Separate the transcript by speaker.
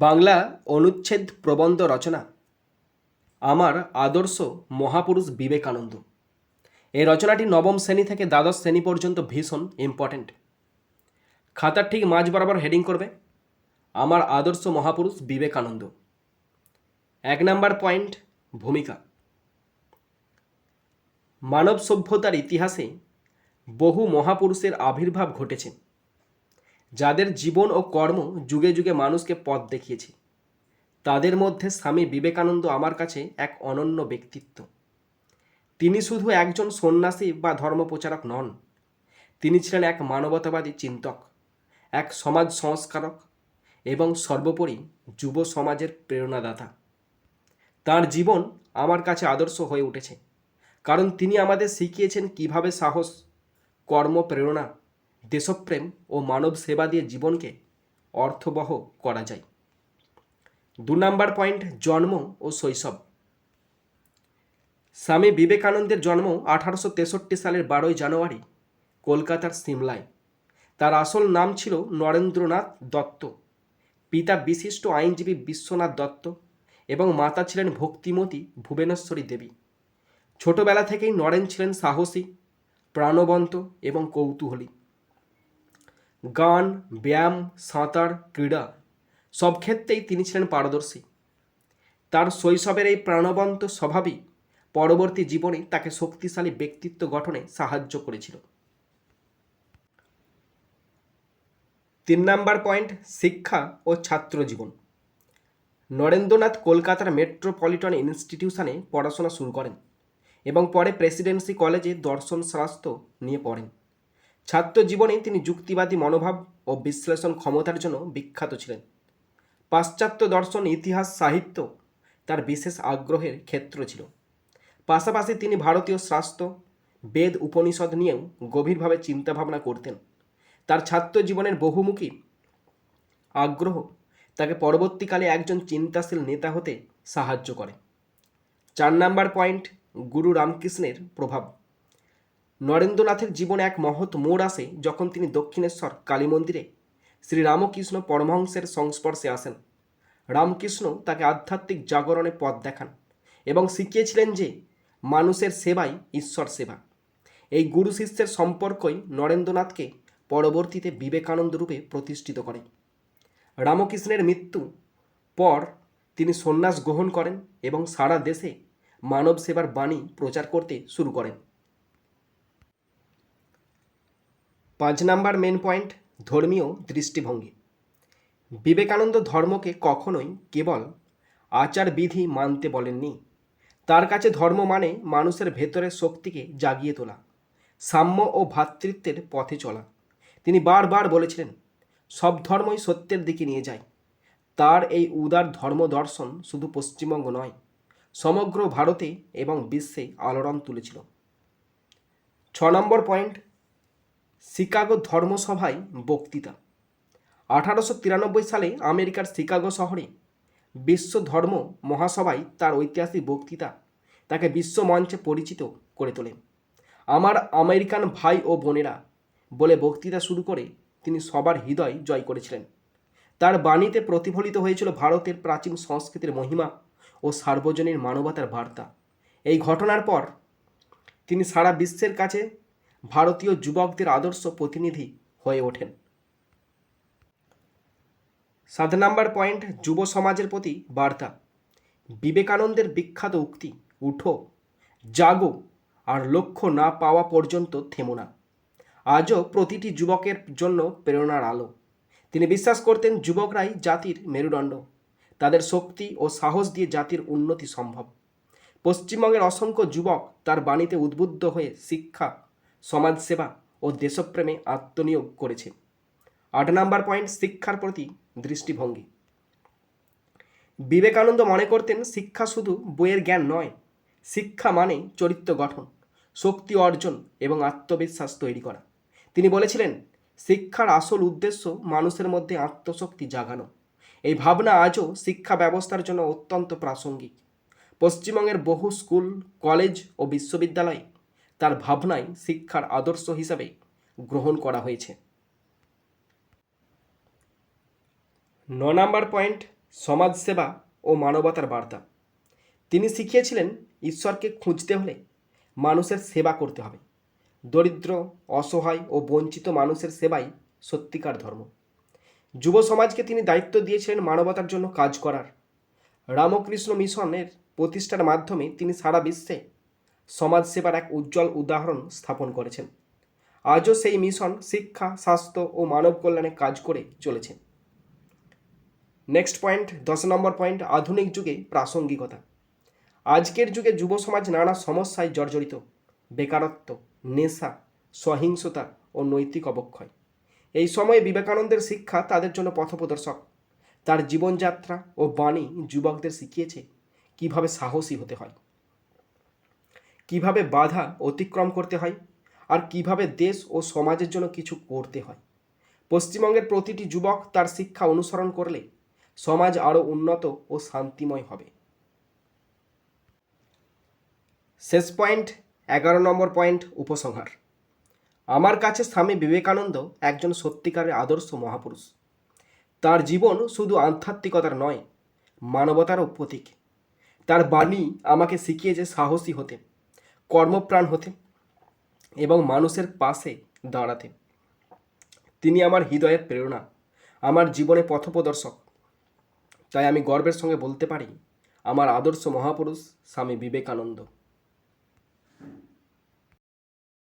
Speaker 1: বাংলা অনুচ্ছেদ প্রবন্ধ রচনা। আমার আদর্শ মহাপুরুষ বিবেকানন্দ। এই রচনাটি নবম শ্রেণি থেকে দ্বাদশ শ্রেণি পর্যন্ত ভীষণ ইম্পর্ট্যান্ট খাতার ঠিক মাঝ বরাবর হেডিং করবে, আমার আদর্শ মহাপুরুষ বিবেকানন্দ। এক নাম্বার পয়েন্ট ভূমিকা। মানব সভ্যতার ইতিহাসে বহু মহাপুরুষের আবির্ভাব ঘটেছে। যাদের জীবন ও কর্ম যুগে যুগে মানুষকে পথ দেখিয়েছে, তাদের মধ্যে স্বামী বিবেকানন্দ আমার কাছে এক অনন্য ব্যক্তিত্ব। তিনি শুধু একজন সন্ন্যাসী বা ধর্মপ্রচারক নন, তিনি ছিলেন এক মানবতাবাদী চিন্তক, এক সমাজ সংস্কারক এবং সর্বোপরি যুব সমাজের প্রেরণাদাতা। তার জীবন আমার কাছে আদর্শ হয়ে উঠেছে, কারণ তিনি আমাদের শিখিয়েছেন কীভাবে সাহস কর্মপ্রেরণা দেশপ্রেম ও মানব সেবা দিয়ে জীবনকে অর্থবহ করা যায়। দু নাম্বার পয়েন্ট, জন্ম ও শৈশব। স্বামী বিবেকানন্দের জন্ম আঠারোশো তেষট্টি সালের বারোই জানুয়ারি, কলকাতার সিমলায়। তার আসল নাম ছিল নরেন্দ্রনাথ দত্ত। পিতা বিশিষ্ট আইনজীবী বিশ্বনাথ দত্ত এবং মাতা ছিলেন ভক্তিমতী ভুবনেশ্বরী দেবী। ছোটবেলা থেকেই নরেন ছিলেন সাহসী, প্রাণবন্ত এবং কৌতূহলী। গান, ব্যায়াম, সাঁতার, ক্রীড়া, সব ক্ষেত্রেই তিনি ছিলেন পারদর্শী। তার শৈশবের এই প্রাণবন্ত স্বভাবই পরবর্তী জীবনে তাকে শক্তিশালী ব্যক্তিত্ব গঠনে সাহায্য করেছিল। তিন নাম্বার পয়েন্ট, শিক্ষা ও ছাত্র জীবন। নরেন্দ্রনাথ কলকাতার মেট্রোপলিটন ইনস্টিটিউশনে পড়াশোনা শুরু করেন এবং পরে প্রেসিডেন্সি কলেজে দর্শন শাস্ত্র নিয়ে পড়েন। ছাত্র জীবনে তিনি যুক্তিবাদী মনোভাব ও বিশ্লেষণ ক্ষমতার জন্য বিখ্যাত ছিলেন। পাশ্চাত্য দর্শন, ইতিহাস, সাহিত্য তার বিশেষ আগ্রহের ক্ষেত্র ছিল। পাশাপাশি তিনি ভারতীয় শাস্ত্র বেদ, উপনিষদ নিয়েও গভীরভাবে চিন্তাভাবনা করতেন। তার ছাত্র জীবনের বহুমুখী আগ্রহ তাকে পরবর্তীকালে একজন চিন্তাশীল নেতা হতে সাহায্য করে। চার নাম্বার পয়েন্ট, গুরু রামকৃষ্ণের প্রভাব। নরেন্দ্রনাথের জীবনে এক মহৎ মোড় আসে যখন তিনি দক্ষিণেশ্বর কালী মন্দিরে শ্রী রামকৃষ্ণ পরমহংসের সংস্পর্শে আসেন। রামকৃষ্ণ তাকে আধ্যাত্মিক জাগরণে পথ দেখান এবং শিখিয়েছিলেন যে মানুষের সেবাই ঈশ্বর সেবা। এই গুরু শিষ্যের সম্পর্কই নরেন্দ্রনাথকে পরবর্তীতে বিবেকানন্দ রূপে প্রতিষ্ঠিত করে। রামকৃষ্ণের মৃত্যু পর তিনি সন্ন্যাস গ্রহণ করেন এবং সারা দেশে মানব সেবার বাণী প্রচার করতে শুরু করেন। পাঁচ নাম্বার মেন পয়েন্ট ধর্মীয় দৃষ্টিভঙ্গি। বিবেকানন্দ ধর্মকে কখনোই কেবল আচার বিধি মানতে বলেননি। তার কাছে ধর্ম মানে মানুষের ভেতরের শক্তিকে জাগিয়ে তোলা, সাম্য ও ভ্রাতৃত্বের পথে চলা। তিনি বারবার বলেছিলেন, সব ধর্মই সত্যের দিকে নিয়ে যায়। তার এই উদার ধর্ম দর্শন শুধু পশ্চিমবঙ্গ নয়, সমগ্র ভারতে এবং বিশ্বে আলোড়ন তুলেছিল। ছ নম্বর পয়েন্ট শিকাগো ধর্মসভায় বক্তৃতা। আঠারোশো তিরানব্বই সালে আমেরিকার শিকাগো শহরে বিশ্ব ধর্ম মহাসভায় তার ঐতিহাসিক বক্তৃতা তাকে বিশ্ব মঞ্চে পরিচিত করে তোলে আমার আমেরিকান ভাই ও বোনেরা বলে বক্তৃতা শুরু করে তিনি সবার হৃদয় জয় করেছিলেন। তার বাণীতে প্রতিফলিত হয়েছিল ভারতের প্রাচীন সংস্কৃতির মহিমা ও সার্বজনীন মানবতার বার্তা। এই ঘটনার পর তিনি সারা বিশ্বের কাছে ভারতীয় যুবকদের আদর্শ প্রতিনিধি হয়ে ওঠেন। সাত নাম্বার পয়েন্ট, যুব সমাজের প্রতি বার্তা। বিবেকানন্দের বিখ্যাত উক্তি, উঠো, জাগো, আর লক্ষ্য না পাওয়া পর্যন্ত থেমো না। আজও প্রতিটি যুবকের জন্য প্রেরণার আলো। তিনি বিশ্বাস করতেন যুবকরাই জাতির মেরুদণ্ড। তাদের শক্তি ও সাহস দিয়ে জাতির উন্নতি সম্ভব। পশ্চিমবঙ্গের অসংখ্য যুবক তার বাণীতে উদ্বুদ্ধ হয়ে শিক্ষা সমাজসেবা ও দেশপ্রেমে আত্মনিয়োগ করেছে। আট নাম্বার পয়েন্ট, শিক্ষার প্রতি দৃষ্টিভঙ্গি। বিবেকানন্দ মনে করতেন, শিক্ষা শুধু বইয়ের জ্ঞান নয়, শিক্ষা মানে চরিত্র গঠন, শক্তি অর্জন এবং আত্মবিশ্বাস তৈরি করা। তিনি বলেছিলেন, শিক্ষার আসল উদ্দেশ্য মানুষের মধ্যে আত্মশক্তি জাগানো। এই ভাবনা আজও শিক্ষা ব্যবস্থার জন্য অত্যন্ত প্রাসঙ্গিক। পশ্চিমবঙ্গের বহু স্কুল, কলেজ ও বিশ্ববিদ্যালয়ে তার ভাবনাই শিক্ষার আদর্শ হিসাবে গ্রহণ করা হয়েছে। ন নাম্বার পয়েন্ট, সমাজসেবা ও মানবতার বার্তা। তিনি শিখিয়েছিলেন, ঈশ্বরকে খুঁজতে হলে মানুষের সেবা করতে হবে। দরিদ্র, অসহায় ও বঞ্চিত মানুষের সেবাই সত্যিকার ধর্ম। যুব সমাজকে তিনি দায়িত্ব দিয়েছিলেন মানবতার জন্য কাজ করার। রামকৃষ্ণ মিশনের প্রতিষ্ঠার মাধ্যমে তিনি সারা বিশ্বে সমাজসেবার এক উজ্জ্বল উদাহরণ স্থাপন করেছেন। আজও সেই মিশন শিক্ষা, স্বাস্থ্য ও মানব কল্যাণে কাজ করে চলেছে। নেক্সট পয়েন্ট দশ নম্বর পয়েন্ট আধুনিক যুগে প্রাসঙ্গিকতা। আজকের যুগে যুব সমাজ নানা সমস্যায় জর্জরিত। বেকারত্ব, নেশা, সহিংসতা ও নৈতিক অবক্ষয়। এই সময়ে বিবেকানন্দের শিক্ষা তাদের জন্য পথপ্রদর্শক। তার জীবনযাত্রা ও বাণী যুবকদের শিখিয়েছে কীভাবে সাহসী হতে হয়। কীভাবে বাধা অতিক্রম করতে হয় আর কীভাবে দেশ ও সমাজের জন্য কিছু করতে হয়। পশ্চিমবঙ্গের প্রতিটি যুবক তার শিক্ষা অনুসরণ করলে সমাজ আরও উন্নত ও শান্তিময় হবে। শেষ পয়েন্ট, এগারো নম্বর পয়েন্ট, উপসংহার। আমার কাছে স্বামী বিবেকানন্দ একজন সত্যিকারের আদর্শ মহাপুরুষ। তার জীবন শুধু আধ্যাত্মিকতার নয়, মানবতারও প্রতীক। তার বাণী আমাকে শিখিয়েছে সাহসী হতে। কর্মপ্রাণ হতে এবং মানুষের পাশে দাঁড়াতে। তিনি আমার হৃদয়ের প্রেরণা, আমার জীবনে পথপ্রদর্শক। তাই আমি গর্বের সঙ্গে বলতে পারি, আমার আদর্শ মহাপুরুষ স্বামী বিবেকানন্দ।